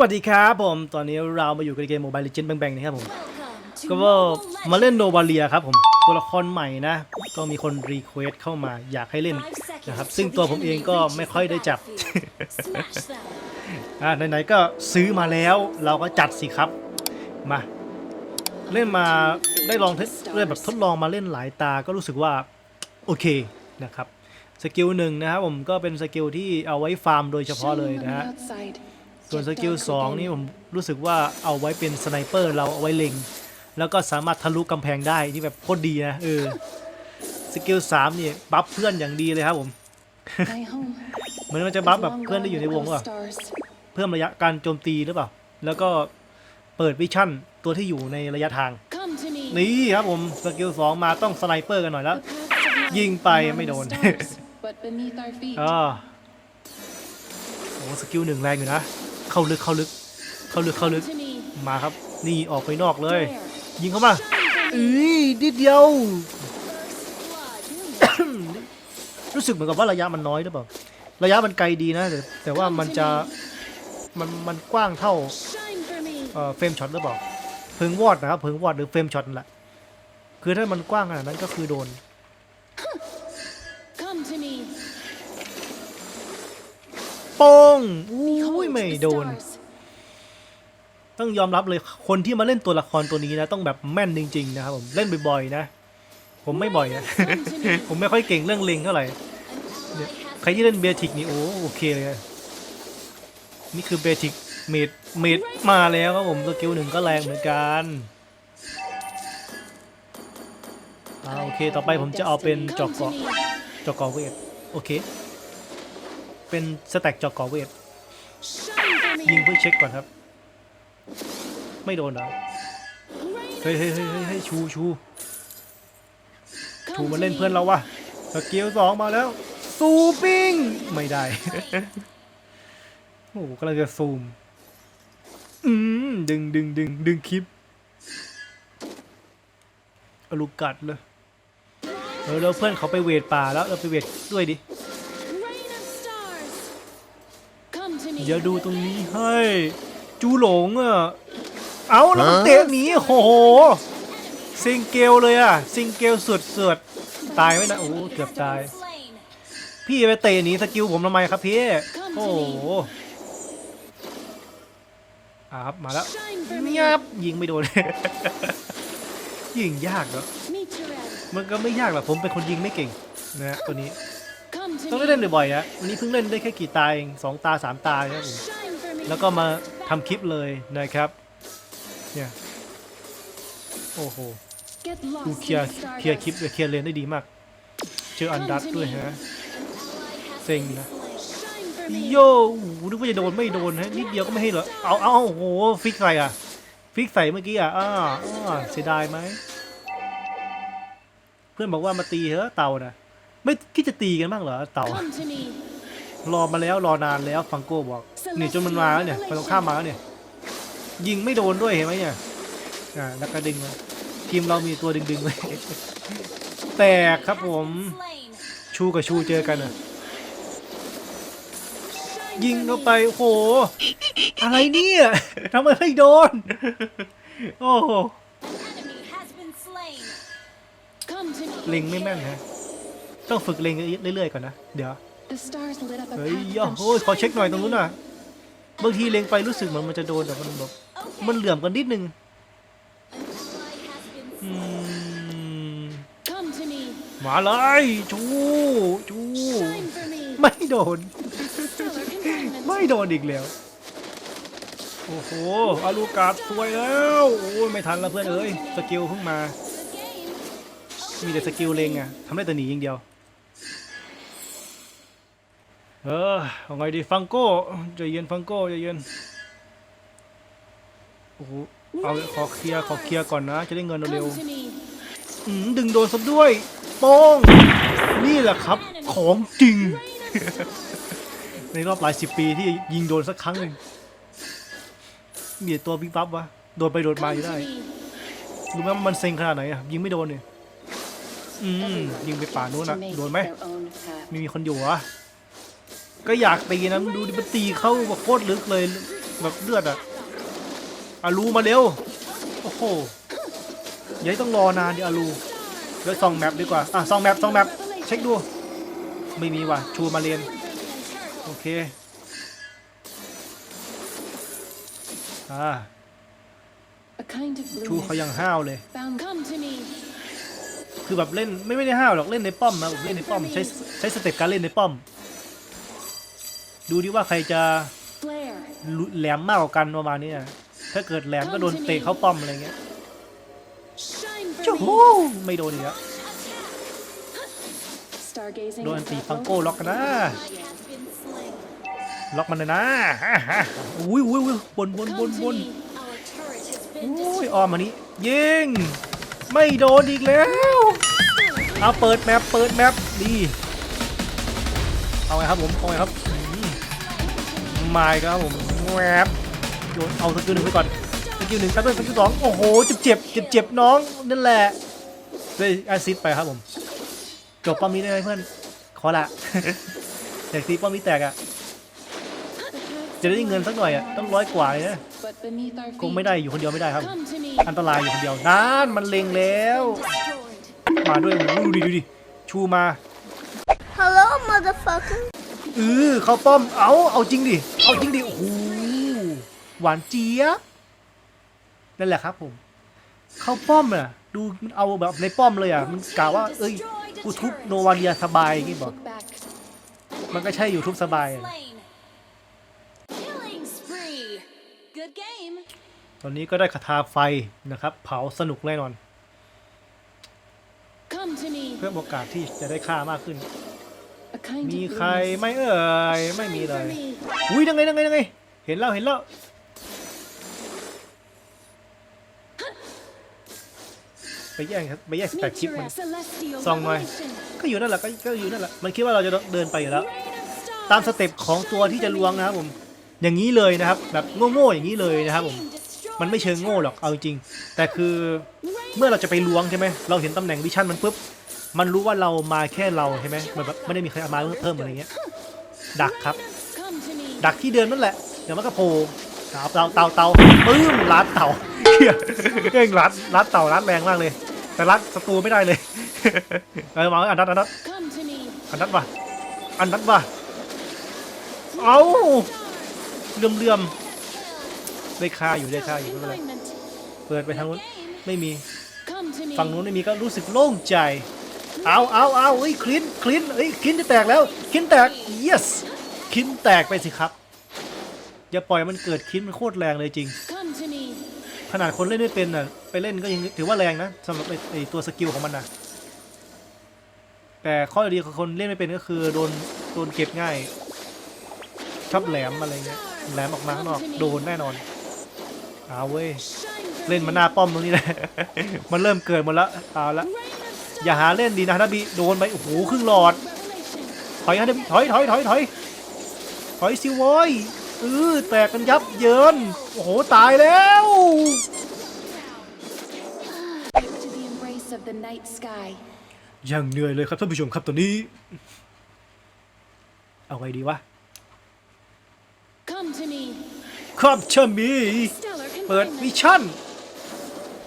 วัสดีครับผม ตอนนี้เรามาอยู่กันในเกม Mobile Legends แบงๆนะครับผม ก็ว่ามาเล่นโนโนบาเลียครับผม ตัวละครใหม่นะ ก็มีคนรีเควสเข้ามาอยากให้เล่นนะครับ ซึ่งตัวผมเองก็ไม่ค่อยได้จับ อ่าไหนๆก็ซื้อมาแล้วเราก็จัดสิครับ มา เล่นมาได้ลองทสเล่นแบบทดลองมาเล่นหลายตาก็รู้สึกว่า โอเคนะครับ สกิลหนึ่งนะครับผมก็เป็นสกิลที่เอาไว้ฟาร์มโดยเฉพาะเลยนะฮะ ส่วนสกิล2นี่ผมรู้สึกว่าเอาไว้เป็นสไนเปอร์เราเอาไว้เล็ง แล้วก็สามารถทะลุกำแพงได้นี่แบบโคตรดีนะเออสกิล3นี่บัฟเพื่อนอย่างดีเลยครับผมเหมือนมันจะบัฟแบบเพื่อนที่อยู่ในวงว่ะเพิ่มระยะการโจมตีหรือเปล่า แล้วก็เปิดวิชั่นตัวที่อยู่ในระยะทาง นี่นี่ครับผมสกิล2มาต้องสไนเปอร์กันหน่อยแล้ว ยิยิงงไปไปไม่ไม่โดโดนนก็โอ้สกิลหนึ่งแรงอยู่นะ เข้าลึกเข้าลึก เข้าลึกเข้าลึกมาครับ นี่ออกไปนอกเลย ยิงเข้ามาอุ้ยนิดเดียว รู้สึกเหมือนกับว่าระยะมันน้อยหรือเปล่าระยะมันไกลดีนะ แต่แต่ว่ามันจะมันมันกว้างเท่าเอ่อเฟรมช็อตหรือเปล่าเพิงวอดนะครับเพิงวอดหรือเฟรมช็อตนั่นแหละคือถ้ามันกว้างขนาดนั้นก็คือโดน โป้งอุ้ยไม่โดน ต้องยอมรับเลยคนที่มาเล่นตัวละครตัวนี้นะ ต้องแบบแม่นจริง ๆ นะครับผมเล่นบ่อยๆนะ ผมไม่บ่อยนะ ผมไม่ค่อยเก่งเรื่องเล็งเท่าไหร่ใครที่เล่นเบทิกนี่โอ้โอเคเลยนะนี่คือเบทิกเมดเมดมาแล้วครับผมสกิลหนึ่งก็แรงเหมือนกันอ่าโอเค ต่อไปผมจะเอาเป็นจอกเกาะจอกเกาะเวทโอเค เป็นสแต็กจอกเกาะเวทยิงเพื่อเช็คก่อนครับ ไม่โดนเหรอเฮ้ยเฮ้ยเฮ้ยเฮ้ยชูชูชูมาเล่นเพื่อนเราวะสกิลสองมาแล้วซูปิ้งไม่ได้โอ้โหกำลังจะซูมอืมดึงดึงดึงดึงคลิปอาลูกกัดเลยเออแล้วเพื่อนเขาไปเวทป่าแล้วเราไปเวทด้วยดิ เดี๋ยวดูตรงนี้ให้จูหลงอะเอาแล้วมันเตะหนีโอ้โหซิงเกลเลยอะซิงเกลสุดเสือดตายไหมนะโอ้เกือบตาย พี่ไปเตะหนีสกิลผมทำไมครับพี่โอ้โหอะครับมาแล้วงับยิงไม่โดนยิงยากเหรอมันก็ไม่ยากหรอกผมเป็นคนยิงไม่เก่งนะฮะตัวนี้ ต้องเล่นบ่อยๆอะวันนี้เพิ่งเล่นได้แค่กี่ตาเองสองตาสามตาครับผมแล้วก็มาทำคลิปเลยนะครับ เนี่ย โอ้โหดูเคลียร์เคลียร์คลิปเคลียร์เลนได้ดีมาก เจออันดัตด้วยฮะ เซ็งนะโย่โอ้โหนึกว่าจะโดนไม่โดนฮะ นิดเดียวก็ไม่ให้เหรอ เอาเอาโอ้โห ฟิกใส่อะฟิกใส่เมื่อกี้อะอ้าอ้าเสียดายไหม เพื่อนบอกว่ามาตีเถอะเต่านะ ไม่คิดจะตีกันบ้างเหรอเต่ารอมาแล้วรอนานแล้วฟังโก้บอกนี่จนมันมาแล้วเนี่ยไปตรงข้ามมาแล้วเนี่ยยิงไม่โดนด้วยเห็นไหมเนี่ยอ่าแล้วก็ดึงมาทีมเรามีตัวดึงดึงๆเลยแตกครับผมชูกับชูเจอกันอะยิงเข้าไปโอ้โหอะไรเนี่ยทำไมไม่โดน โอ้โหเล็งไม่แม่นฮะ ต้องฝึกเล็งเรื่อยๆก่อนนะ เดี๋ยว เฮ้ยย่าโอ้ยขอเช็คหน่อยตรงนู้นน่ะ บางทีเล็งไปรู้สึกเหมือนมันจะโดนแต่มันแบบมันเหลื่อมกันนิดนึงอืมมาเลยชูชูไม่โดน ไม่โดนอีกแล้ว โอ้โหอาลูกาดสวยแล้วโอ้ยไม่ทันแล้วเพื่อนเอ้ยสกิลเพิ่งมา มีแต่สกิลเล็งอะทำได้แต่หนีอย่างเดียว เออเอาไงดีฟังโก้ใจเย็นฟังโก้ใจเย็นโอ้โหเอาขอเคลียร์ขอเคลียร์ก่อนนะ จะได้เงินเร็วๆอืมดึงโดนซะด้วยโป้งนี่แหละครับของจริง ในรอบหลายสิบปีที่ยิงโดนสักครั้งหนึ่งมีแต่ตัวบิ๊กปั๊บวะโดนไปโดนมาอยู่ได้รู้ไหมมันเซ็งขนาดไหนอะยิงไม่โดนเนี่ยอืมยิงไปป่านู้นอะโดนไหมม่มีคนอยู่อะ ก็อยากตีนะดูดิมันตีเข้าแบบโคตรลึกเลยแบบเลือดอะอารูมาเร็ว โอ้โหยัยต้องรอนานดิอารูเดี๋ยวส่องแมปดีกว่า อะส่องแมปส่องแมปเช็คดู ไม่มีว่ะ ชูมาเรียน โอเค อ่าชูเขายังห้าวเลย คือแบบเล่นไม่ไม่ได้ห้าวหรอกเล่นในป้อมนะเล่นในป้อมใช้ใช้สเต็ปการเล่นในป้อม ดูดิว่าใครจะแหลมมากกว่ากันประมาณนี้นะถ้าเกิดแหลมก็โดนเตะเข้าป้อมอะไรเงี้ยเจู้าหูไม่โดนอีกแล้วโดนอัน is ตีฟังโก้ล็อกกันนะ ล็อกมันเลยนะอุ้ยอุ้ยอุ้ยบนบนบนบนอุ้ยออมมานี้ ยิง ไม่โดนอีกแล้ว เอาเปิดแมปเปิดแมปดี เอาไงครับผม เอาไงครับ มาอีกครับผมแวบโยนเอาสกิลหนึ่งไปก่อนสกิลหนึ่งครับด้วยสกิลสองโอ้โหเจ็บเจ็บเจ็บเจ็บน้องนั่นแหละเลยแอซิดไปครับผมจบป้อมนี้ได้ไหมเพื่อนขอละอยากตีป้อมนี้แตกอะจะได้เงินสักหน่อยอะต้องร้อยกว่าเลยนะคงไม่ได้อยู่คนเดียวไม่ได้ครับ อันตรายอยู่คนเดียวนั่นมันเล็งแล้ว มาด้วยดูดิดูดิชูมา Hello, motherfucker. เออเขาป้อมเอาเอาจริงดิเอาจริงดิโอ้โหหวานเจี๊ยบนั่นแหละครับผมเข้าป้อมอะดูมันเอาแบบในป้อมเลยอะมันกล่าวว่า เอ้ยกูทุบโนวาเดียสบายอย่างงี้บอก Look back. มันก็ใช่อยู่ทุบสบายอะ Killing spree. Good game. ตอนนี้ก็ได้คาถาไฟนะครับ เผาสนุกแน่นอน Come to me. เพื่อโอกาสที่จะได้ค่ามากขึ้น A kind มี of ใคร blueness. ไหม่เอ่ย ไม่มี Shine เล for ย me. อุ้ยยังไงยังไงยังไง เห็นแล้วเห็นแล้ว ไปแย่งครับไปแย่งสแต็ก Meet คลิป your มัน celestial Song rồi. revelation. ก็อยู่นั่นแหละก็ก็อยู่นั่นแหละ มันคิดว่าเราจะเดินไปอยู่แล้ว Rain of stars. ตามสเต็ปของตัวที่จะลวงนะครับผม อย่างนี้เลยนะครับ แบบโง่ๆอย่างนี้เลยนะครับผมมันไม่เชิงโง่หรอก เอาจริงแต่คือ เมื่อเราจะไปล้วงใช่ไหม เราเห็นตำแหน่งวิชั่นมันปุ๊บ มันรู้ว่าเรามาแค่เราใช่ไหมมันแบบไม่ได้มีใครเอามาเพิ่มอะไรเงี้ย ดักครับ ดักที่เดินนั่นแหละ เดี๋ยวมันก็โผล่เตาเตาเตาเตาปึ้มรัดเต่าเหี้ยเอ้ยรัดรัดเต่ารัดแรงมากเลย แต่รัดศัตรูไม่ได้เลยเออมาอันนัดอันนัดอันนัดว่ะอันนัดว่ะเอาเลื่อมเลื่อมได้ค่าอยู่ได้ค่าอยู่ไม่เป็นไรเปิดไปทางนู้นไม่มีฝั่งนู้นไม่มีก็รู้สึกโล่งใจ เอาเอาเอาเอ้ยคลินคลินเอ้ยคลินจะแตกแล้วคลินแตก yes คลินแตกไปสิครับ อย่าปล่อยมันเกิดคลินมันโคตรแรงเลยจริง ขนาดคนเล่นไม่เป็นน่ะไปเล่นก็ยังถือว่าแรงนะสำหรับไอ้ไอ้ตัวสกิลของมันนะแต่ข้อดีของคนเล่นไม่เป็นก็คือโดนโดนเก็บง่ายชอบแหลมอะไรเงี้ยแหลมออกมาข้างนอกโดนแน่นอนเอาเว้ยเล่นมาหน้าป้อมตรงนี้นะมันเริ่มเกิดหมดแล้วเอาละ อย่าหาเล่นดีนะนะบีโดนไปโอ้โหครึ่งหลอด Revelation. ถอยฮะนะบีถอยถอยถอยถอยถอยสิโว้ยเออแตกกันยับเยิน โอ้โห ตายแล้ว Back to the embrace of the night sky. ยังเหนื่อยเลยครับท่านผู้ชมครับตอนนี้ เอาไงดีวะ Come to me. ครับเชมี Stellar เปิดวิ confinement. ชั่น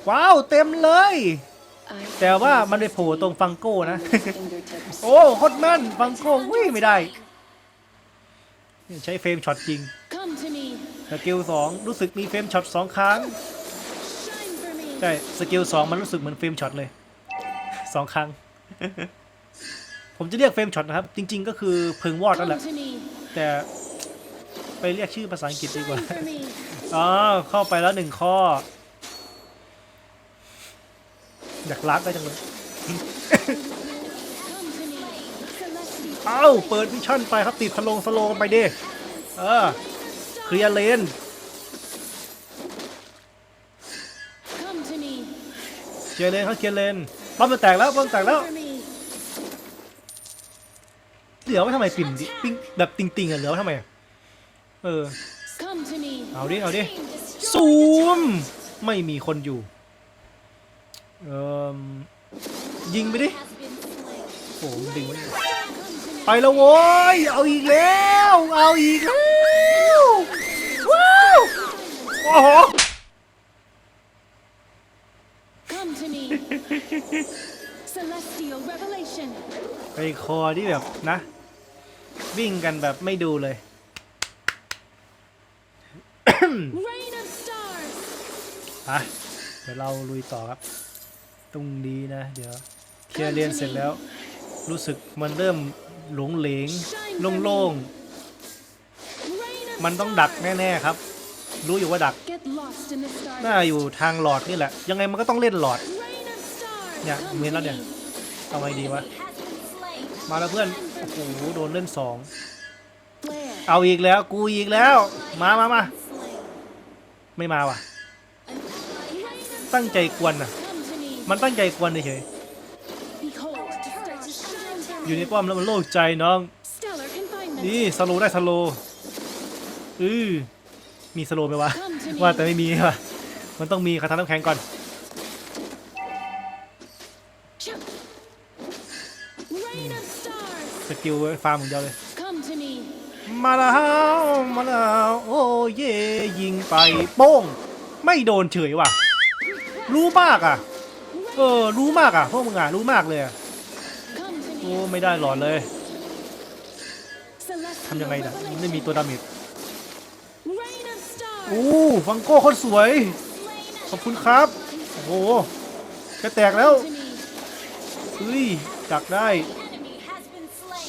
ว้าว เต็มเลย I แต่ว่ามันไปโผล่ตรงฟังโก้นะ fingertips. โอ้โคตรแม่นฟังโก้วิ่งไม่ได้ ใช้เฟรมช็อตจริง Come to me. สกิลสองรู้สึกมีเฟรมช็อตสองครั้ง Shine for me. ใช่สกิลสองมันรู้สึกเหมือนเฟรมช็อตเลยสองครั้ง ผมจะเรียกเฟรมช็อตนะครับ จริง ๆ ก็คือเพิงวอดนั่นแห Come ละ to me. แต่ไปเรียกชื่อภาษาอังกฤษดีกว่า Shine for me. อ๋อเข้าไปแล้วหนึ่งข้อ อยากลัดได้จังเลย Come to me. Celestial. เอ้า เปิดวิชั่นไปครับ ติดสโลงสโลงไปดิเออ เคลียร์เลน Come to me. เคลียร์เลนเขาเคลียร์เลนป้อมมันแตกแล้วป้อมแตกแล้ว For me. เหลือไว้ทำไมปิ่มดิปิ้งแบบติงๆอะเหลือไว้ทำไมอะเออ Come to me. เอาดิ เอาดิ ซูม ไม่มีคนอยู่ เออยิงไปดิโอ้โหดึงไม่ด้ไปแล้วโว้ย เอาอีกแล้ว เอาอีกแล้วว้าวโอ้โหไปคอที่แบบนะ วิ่งกันแบบไม่ดูเลย Rain เดี๋ยวเราลุยต่อครับ ตรงนี้นะ เดี๋ยวเคลียร์เรียนเสร็จแล้ว รู้สึกมันเริ่มหลงเหลงโล่ง Rain of ๆมันต้องดักแน่ๆครับ รู้อยู่ว่าดัก Get lost in the stars. น่าอยู่ทางหลอดนี่แหละ ยังไงมันก็ต้องเล่นหลอด Rain of stars. Dạ, come nguyên to đó nè. me. เอาไงดีวะ Has been slain. มาแล้วเพื่อน โอ้โห โดนเล่นสอง Flare. เอาอีกแล้ว กูอีกแล้ว มามามา Slain. ไม่มาว่ะ Rain of ตั้งใจกวนน่ะ come to me. มันตั้งใจกวนเฉยอยู่ในป้อมแล้วมันโล่งใจน้อง นี่สโลได้สโลอือมีสโลไหมวะ ว่าแต่ไม่มีว่ะมันต้องมีคาถาน้ำแข็งก่อน สกิลฟาร์มของเดียวเลย มาแล้วมาแล้วโอ้เย่ยิงไปโป้ง ไม่โดนเฉยว่ะ รู้มากอะ เออ รู้มากอะพวกมึงอะ รู้มากเลยอะโอ้ไม่ได้หลอดเลยทำยังไงน่ะไม่มีตัวดาเมจโอ้ฟังโก้คนสวย ขอบคุณครับ โอ้โหจะแตกแล้วเฮ้ยดักได้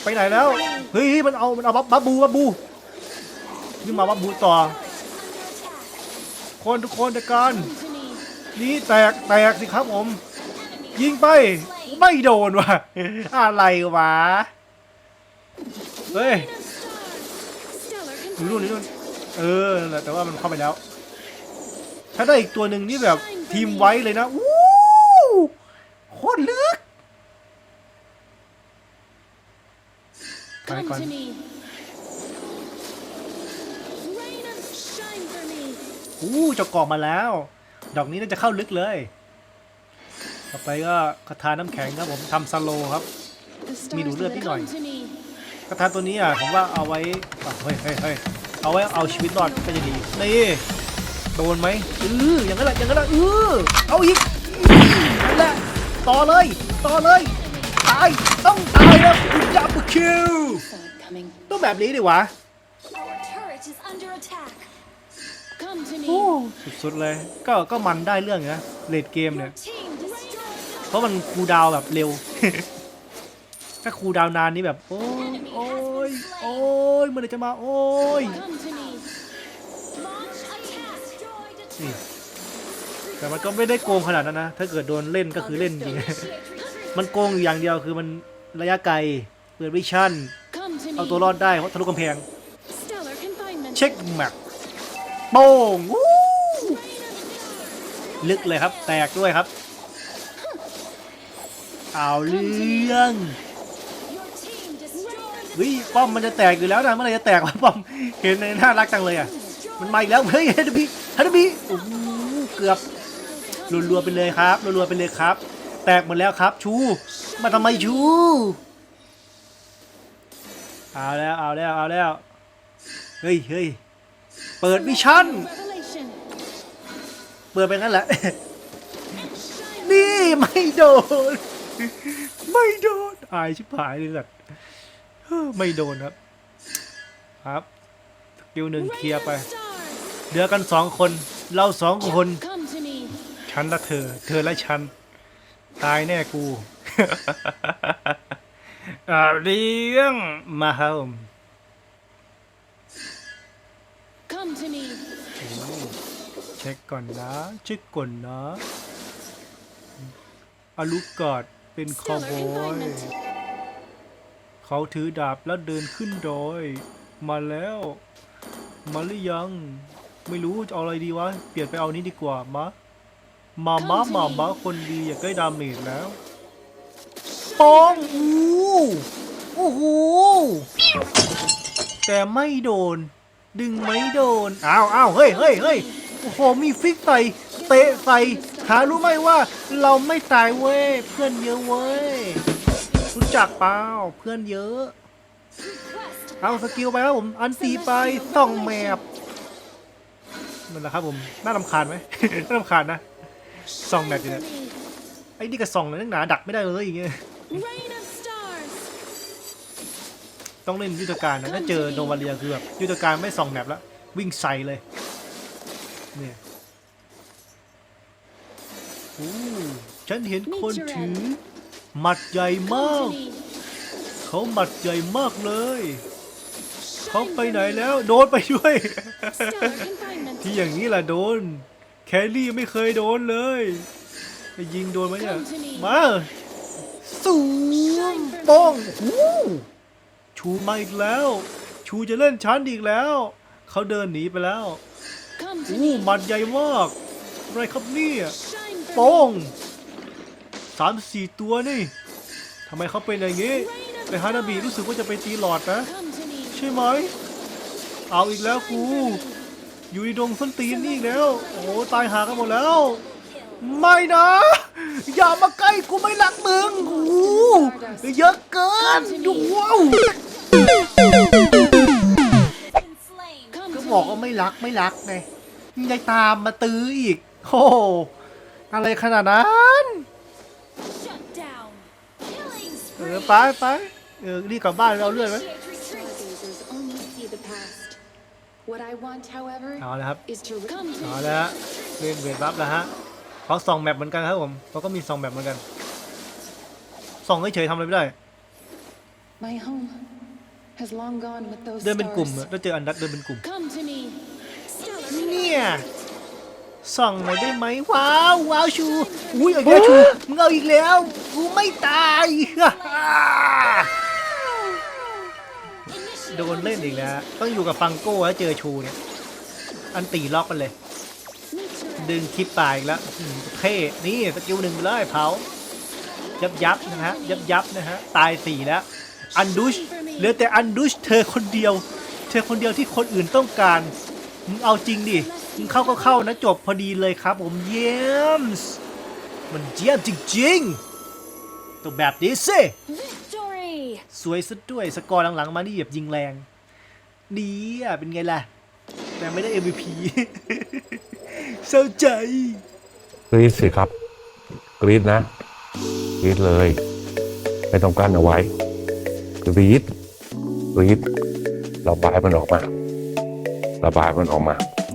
ไปไหนแล้ว เฮ้ยมันเอา มันเอาบับบับบูบับบูนี่มาบับบูต่อ คนทุกคนจัดการ Come to me. นี่แตกแตกสิครับผม ยิงไป ไม่โดนว่ะ อะไรวะ เฮ้ย Rain of stars. Stellar อยู่นู่นอยู่นู่น confinement. เออนั่นแหละแต่ว่ามันเข้าไปแล้ว ถ้าได้อีกตัวหนึ่งนี่แบบทีมไว้เลยนะอู้โคตรลึกไป Come ก่อน to me. Rain of shine for me. อู้เจะกรอกมาแล้ว ดอกนี้น่าจะเข้าลึกเลย ต่อไปก็คาถาน้ำแข็งครับผมทำสโลว์ครับ The stars มีดูดเลือดนิดหน่อย come to me. คาถาตัวนี้อะผมว่าเอาไว้อะเฮ้ยเฮ้ยเฮ้ยเอาไว้เอาชีวิตรอดก็จะดีนี่โดนไหมเอออย่างนั้นแหละอย่างนั้นแหละเออเอาอีกนั่นแหละต่อเลยต่อเลยตายต้องตายแล้วคุณจับคิว Saw it coming. ต้องแบบนี้ดิวะ Our turret is under attack. Come to โอ้ me. สุดๆเลยก็ก็มันได้เรื่องอยู่นะเลดเกมเนี่ย Team destroyed. เพราะมันคูดาวแบบเร็ว ถ้าคูดาวนานนี่แบบ โอ้ยโอ้ยโอ้ยมื่อไหรจะมา โอ้ยนี่แต่มันก็ไม่ได้โกงขนาดนั้นนะ ถ้าเกิดโดนเล่นก็คือเล่นจริง มันโกงอยู่อย่างเดียวคือมันระยะไกลเปิดวิชั่น เอาตัวรอดได้เพราะทะลุกำแพง เช็คแมปโป้งลึกเลยครับ แตกด้วยครับ เอาเรื่องเฮ้ยป้อมมันจะแตกอยู่แล้วนะเมื่อไรจะแตกวะป้อมเห็นเลยน่ารักจังเลยอะมันมาอีกแล้วเฮ้ยฮันบีฮันบีโอ้โหเกือบรัวๆไปเลยครับรัวๆไปเลยครับ แตกหมดแล้วครับชูมาทำไมชูเอาแล้วเอาแล้วเอาแล้วเฮ้ยเฮ้ยเปิดวิชั่นเปิดไปงั้นแหละนี่ไม่โดน ไม่โดน อายชิบหายเลยสัตว์เฮ้อไม่โดนครับ ครับสกิลหนึ่งเคลีย Rain ร์ไป of stars. เหลือกันสองคน เราสองคน Come to me. ฉันและเธอ เธอและฉัน ตายแน่กูอ่าเรื่องมาครับผม Come to me. เช็คก่อนนะเช็คก่อนนะอาลุกกอด เป็นคอ Stellar บอย confinement. เขาถือดาบแล้วเดินขึ้นดอย มาแล้ว มาหรือยัง ไม่รู้จะเอาอะไรดีวะ เปลี่ยนไปเอานี้ดีกว่ามะ มามามามาคนดีอยากได้ดาเมจแล้วปองอู้โอ้โห แต่ไม่โดน ดึงไม่โดน อ้าวอ้าวเฮ้ยเฮ้ยเฮ้ยโอ้โห มีฟิกใส่ เตะใส่หารู้ไหมว่าเราไม่ตายเว้ย เพื่อนเยอะเว้ย รู้จักเปล่าเพื่อนเยอะ เอาสกิลไปครับผม อันตีไปส่องแมปนั่นแหละครับผม น่ารำคาญไหม น่ารำคาญนะส่องแมปอยู่เนี่ยไอ้นี่กระส่องเลยนักหนาดักไม่ได้เลยอย่างเงี้ย ต้องเล่นยุทธการนะ ถ้าเจอโนวาเลียคือแบบยุทธการไม่ส่องแมปแล้ววิ่งใส่เลย เนี่ย อู้ฉันเห็นคนถือหมัดใหญ่มาก Come to me. เขาหมัดใหญ่มากเลย เขา Shine ไป for ไหน me. แล้ว โดนไปด้วย Stellar confinement. ที่อย่างนี้แหละโดน แคลรี่ไม่เคยโดนเลยไปยิงโดนไหมเนี่ย Come to me. มาสูงโป้องหูชูมาอีกแล้ว ชูจะเล่นชั้นอีกแล้ว เขาเดินหนีไปแล้ว Come to อู้ me. หมัดใหญ่มากอะไรครับเนี่ย Shine for โป้งสามสี่ตัวนี่ทำไมเขาเป็นอย่างนี้แต่ฮานาบิรู้สึกว่าจะไปตีหลอดนะ ใช่ไหม เอาอีกแล้วกู อยู่ในดงส้นตีนนี่อีกแล้ว โอ้ตายหากันหมดแล้ว ไม่นะ อย่ามาใกล้กูไม่รักมึงโอ้โหเยอะเกินดูว้าวก็บอกว่าไม่รักไม่รักไงยังตามมาตื้ออีก โอ้ อะไรขนาดนั้น Shut down. Killing เอ spree. อไปไปเออรีบกลับบ้านไปเอาเลือดไหม Initiate retreat. Stargazers only see the past. What I want, however, เอาละครับ is to Come to เอา me. ละฮะเล่นเวทบัฟแล้วฮะเขาส่องแมปเหมือนกันครับผมเขาก็มีส่องแมปเหมือนกันส่องเฉยๆทำอะไรไม่ได้ my home has long gone with those เดินเป็นกลุ่ม stars. อะถ้าเจออันดักเดินเป็นกลุ่ม Come to me. Stellar เนี่ย ส่องหน่อยได้ไหมว้าวว้าวชูอุ้ยเอาอีกแล้วชูมึงเอาอีกแล้วกูไม่ตาย Initiate โดนเล่นอีกแล้วต้องอยู่กับฟังโก้แล้วเจอชูเนี่ยอันตีล็อกมันเลย Meteorite. ดึงคลิปปลายอีกแล้วอืมเท่นี่สกิลหนึ่งไปเลยเผายับยับนะฮะยับยับนะฮะตายสี่แล้วอันดุชเหลือแต่อันดุชเธอคนเดียว เธอคนเดียวที่คนอื่นต้องการมึงเอาจริงดิ มึงเข้าก็เข้านะจบพอดีเลยครับ ผมเยี่ยมส์มันเยี่ยมจริงๆต้องแบบนี้สิ victory. สวยซะด้วยสกอร์หลังๆมานี่แบบยิงแรง ดีอะเป็นไงล่ะ แต่ไม่ได้ MVP เศร้าใจกรีดสิครับ กรีดนะ กรีดเลย ไม่ต้องกั้นเอาไว้ กรีดกรีดระบายมันออกมาระบายมันออกมา